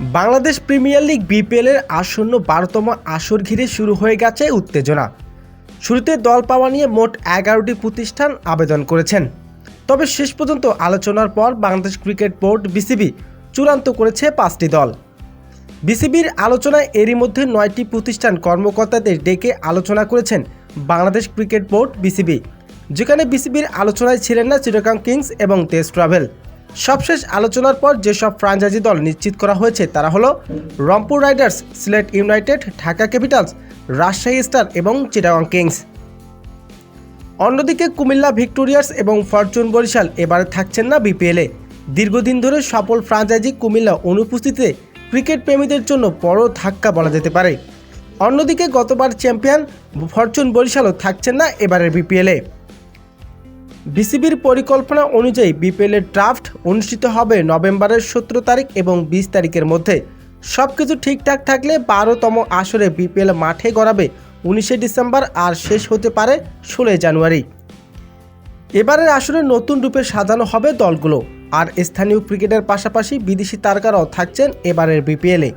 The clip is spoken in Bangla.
বাংলাদেশ প্রিমিয়ার লিগ বিপিএলের আসন্ন বারোতম আসর ঘিরে শুরু হয়ে গেছে উত্তেজনা। শুরুতে দল পাওয়া নিয়ে মোট এগারোটি প্রতিষ্ঠান আবেদন করেছেন। তবে শেষ পর্যন্ত আলোচনার পর বাংলাদেশ ক্রিকেট বোর্ড বিসিবি চূড়ান্ত করেছে পাঁচটি দল। বিসিবির আলোচনায় এরই মধ্যে নয়টি প্রতিষ্ঠান কর্মকর্তাদের ডেকে আলোচনা করেছেন বাংলাদেশ ক্রিকেট বোর্ড বিসিবি, যেখানে বিসিবির আলোচনায় ছিলেন না চিটাগাং কিংস এবং তেজ ট্রাভেল। সবশেষ আলোচনার পর যেসব ফ্রাঞ্চাইজি দল নিশ্চিত করা হয়েছে, তারা হলো Rangpur riders, Sylhet united, Dhaka capitals, Rajshahi star এবং চিটাগাং কিংস। অন্যদিকে কুমিল্লা ভিক্টোরিয়ার্স এবং ফরচুন বরিশাল এবারে থাকছেন না বিপিএলে দীর্ঘদিন ধরে সফল ফ্রাঞ্চাইজি কুমিল্লা অনুপস্থিতিতে ক্রিকেট প্রেমীদের জন্য বড় ধাক্কা বলা যেতে পারে। অন্যদিকে গতবার চ্যাম্পিয়ন ফরচুন বরিশালও থাকছেন না এবারের বিপিএলে বিসিবির পরিকল্পনা অনুযায়ী বিপিএলের ড্রাফট অনুষ্ঠিত হবে নভেম্বরের সতেরো তারিখ এবং বিশ তারিখের মধ্যে। সব কিছু ঠিকঠাক থাকলে বারোতম আসরে বিপিএল মাঠে গড়াবে উনিশে ডিসেম্বর আর শেষ হতে পারে ষোলোই জানুয়ারি। এবারের আসরে নতুন রূপে সাজানো হবে দলগুলো। আর স্থানীয় ক্রিকেটের পাশাপাশি বিদেশি তারকারাও থাকছেন এবারের বিপিএলে